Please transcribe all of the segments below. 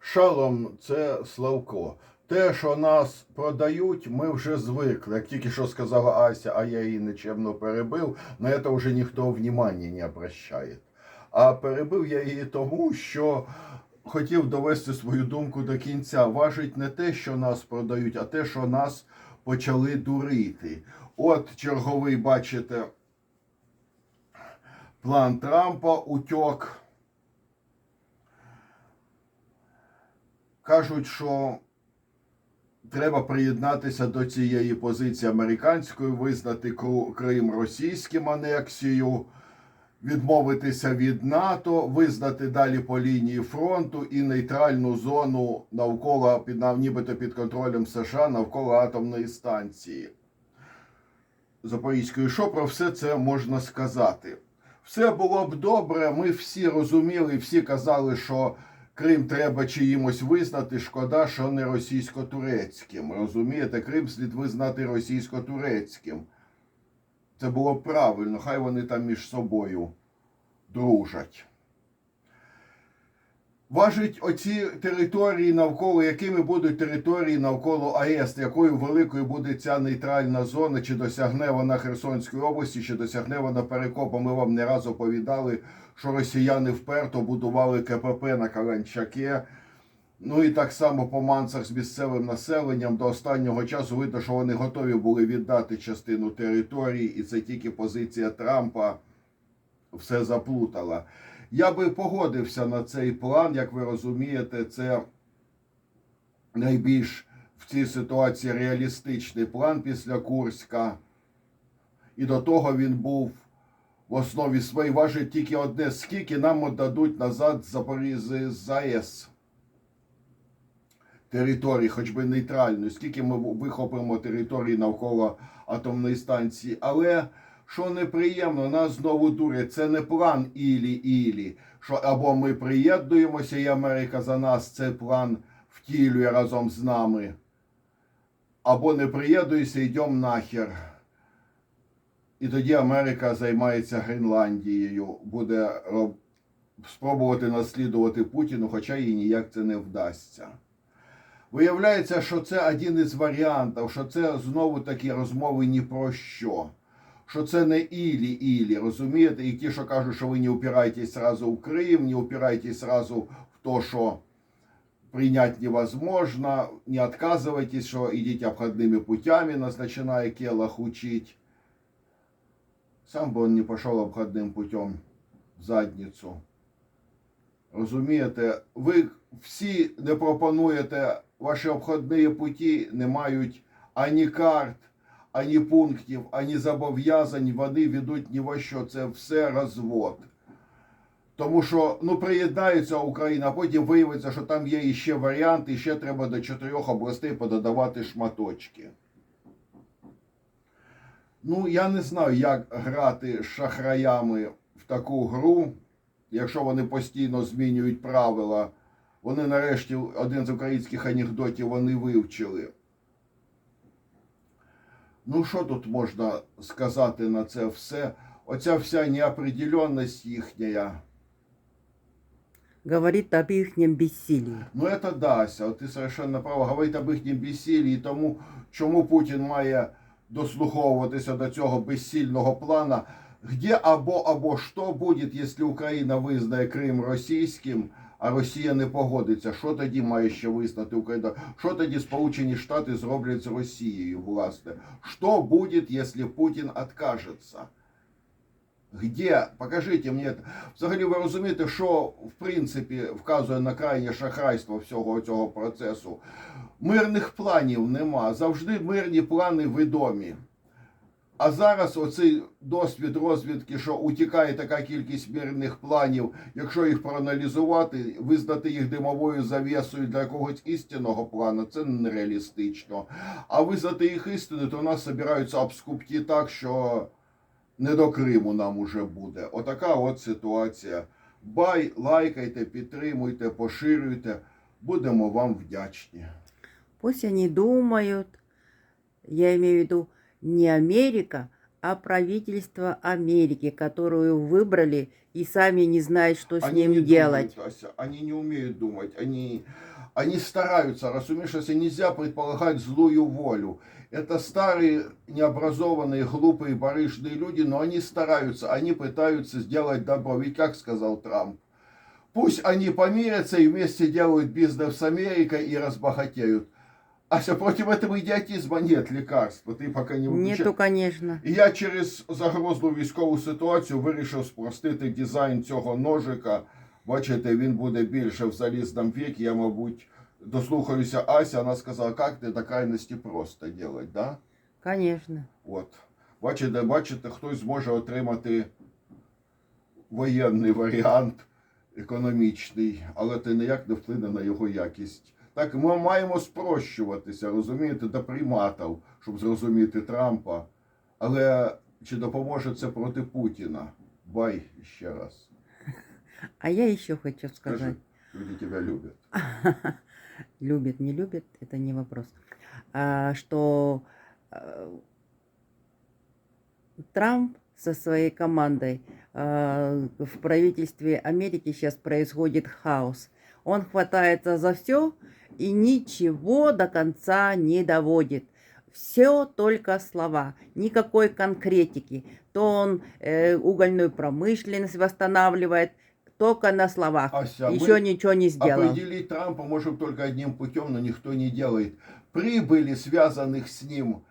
Шалом це Славко. Те, що нас продають, ми вже звикли. Як тільки що сказала Ася, а я її нечемно перебив, на це вже ніхто внимання не обращає. А перебив я її тому, що хотів довести свою думку до кінця. Важить не те, що нас продають, а те, що нас почали дурити. От черговий, бачите, план Трампа утьок. Кажуть, що треба приєднатися до цієї позиції американської, визнати Крим російським анексією, відмовитися від НАТО, визнати далі по лінії фронту і нейтральну зону навколо під нібито під контролем США навколо атомної станції. Запорізької, що про все це можна сказати? Все було б добре. Ми всі розуміли, всі казали, що Крим треба чиїмось визнати. Шкода, що не російсько-турецьким. Розумієте, Крим слід визнати російсько-турецьким. Це було правильно, хай вони там між собою дружать. Важить оці території навколо, якими будуть території навколо АЕС, якою великою буде ця нейтральна зона, чи досягне вона Херсонської області, чи досягне вона Перекопа. Ми вам не раз оповідали, що росіяни вперто будували КПП на Каланчаке. Ну і так само по манцах з місцевим населенням до останнього часу видно, що вони готові були віддати частину території, і це тільки позиція Трампа все заплутала. Я би погодився на цей план, як ви розумієте, це найбільш в цій ситуації реалістичний план після Курська. І до того він був в основі своїй важить тільки одне, скільки нам дадуть назад з Запоріжжя з ЗАЕС території, хоч би нейтральної, скільки ми вихопимо території навколо атомної станції. Але що неприємно, нас знову дурять. Це не план Ілі-Ілі, що або ми приєднуємося, і Америка за нас цей план втілює разом з нами, або не приєднуємося, йдемо нахер. І тоді Америка займається Гренландією, буде роб- спробувати наслідувати Путіну, хоча їй ніяк це не вдасться. Виявляється, що це один із варіантів, що це знову такі розмови ні про що Що це не ілі-ілі, розумієте? І ті, що кажуть, що ви не упираєтесь сразу в Крим, не упираєтесь сразу в то, що принять невозможно, не отказывайтесь, что идите обходными путями, нас начинает Келах учить. Сам бы он не пошел обходным путем в задницю. Розумієте, ви всі не пропонуєте ваші обходні путі, не мають ані карт, ані пунктів, ані зобов'язань, вони ведуть ні во що. Це все розвод. Тому що ну приєднається Україна, а потім виявиться, що там є іще варіанти, і ще треба до чотирьох областей пододавати шматочки. Ну, я не знаю, як грати з шахраями в таку гру, якщо вони постійно змінюють правила. Вони нарешті один з українських анекдотів вони вивчили. Ну, що тут можна сказати на це все? Оця вся неопределенність їхня. Говорит об ихнем бессилии. Ну, это Дася, от ти совершенно права. Говорить об їхнім і тому, чому Путін має дослуховуватися до цього безсильного плана. Где або або що буде, якщо Україна визнає Крим російським, а Росія не погодиться? Що тоді має ще визнати Україна? Що тоді Сполучені Штати зроблять з Росією, власне? Що буде, якщо Путін откажеться? Где? Покажіть мені. Взагалі, ви розумієте, що в принципі вказує на крайнє шахрайство всього цього процесу. Мирних планів нема. Завжди мирні плани відомі. А зараз оцей досвід розвідки, що утікає така кількість мирних планів, якщо їх проаналізувати, визнати їх димовою завісою для якогось істинного плану, це нереалістично. А визнати їх істиною, то в нас збираються обскупті так, що не до Криму нам уже буде. Отака от ситуація. Бай, лайкайте, підтримуйте, поширюйте. Будемо вам вдячні. Пусть они думают, я имею в виду не Америка, а правительство Америки, которую выбрали и сами не знают, что с Они ним не делать. думают, Ася, они не умеют думать, они, они стараются, разумеешь, если нельзя предполагать злую волю. Это старые, необразованные, глупые, барышные люди, но они стараются, они пытаются сделать добро. Ведь как сказал Трамп, пусть они помирятся и вместе делают бизнес с Америкой и разбогатеют. Ася, против этого идиотизма нет лекарства, ты пока не выключай. Нету, конечно. І я через загрозну військову ситуацію вирішив спростити дизайн цього ножика. Бачите, він буде більше в залізному віці. Я, мабуть, дослухаюся Ася, вона сказала, як ти до крайності просто делать, да? Конечно. От. Бачите, бачите, хтось зможе отримати воєнний варіант економічний, але це ніяк не вплине на його якість. Так, ми маємо спрощуватися, розумієте, до приматів, щоб зрозуміти Трампа. Але чи допоможе це проти Путіна? Бай ще раз. А я еще хочу Скажи, сказать. люди тебе люблять. Любит, не любит, это не вопрос. А, что э, Трамп со своей командой э, в правительстве Америки сейчас происходит хаос. Он хватается за все и ничего до конца не доводит. Все только слова, никакой конкретики. То он э, угольную промышленность восстанавливает, только на словах. Ася, мы- Еще ничего не сделал. Определить Трампа можем только одним путем, но никто не делает. Прибыли, связанных с ним,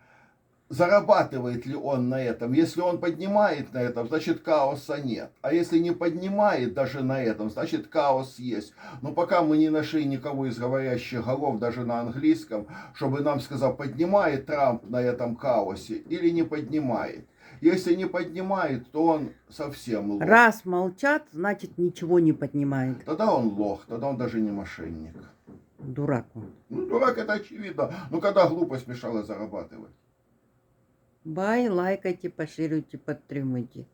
зарабатывает ли он на этом? Если он поднимает на этом, значит хаоса нет. А если не поднимает даже на этом, значит хаос есть. Но пока мы не нашли никого из говорящих голов, даже на английском, чтобы нам сказал, поднимает Трамп на этом хаосе или не поднимает. Если не поднимает, то он совсем лох. Раз молчат, значит ничего не поднимает. Тогда он лох, тогда он даже не мошенник. Дурак он. Ну, дурак, это очевидно. Ну, когда глупость мешала зарабатывать. Бай, лайкайте, поширюйте, подтримуйте.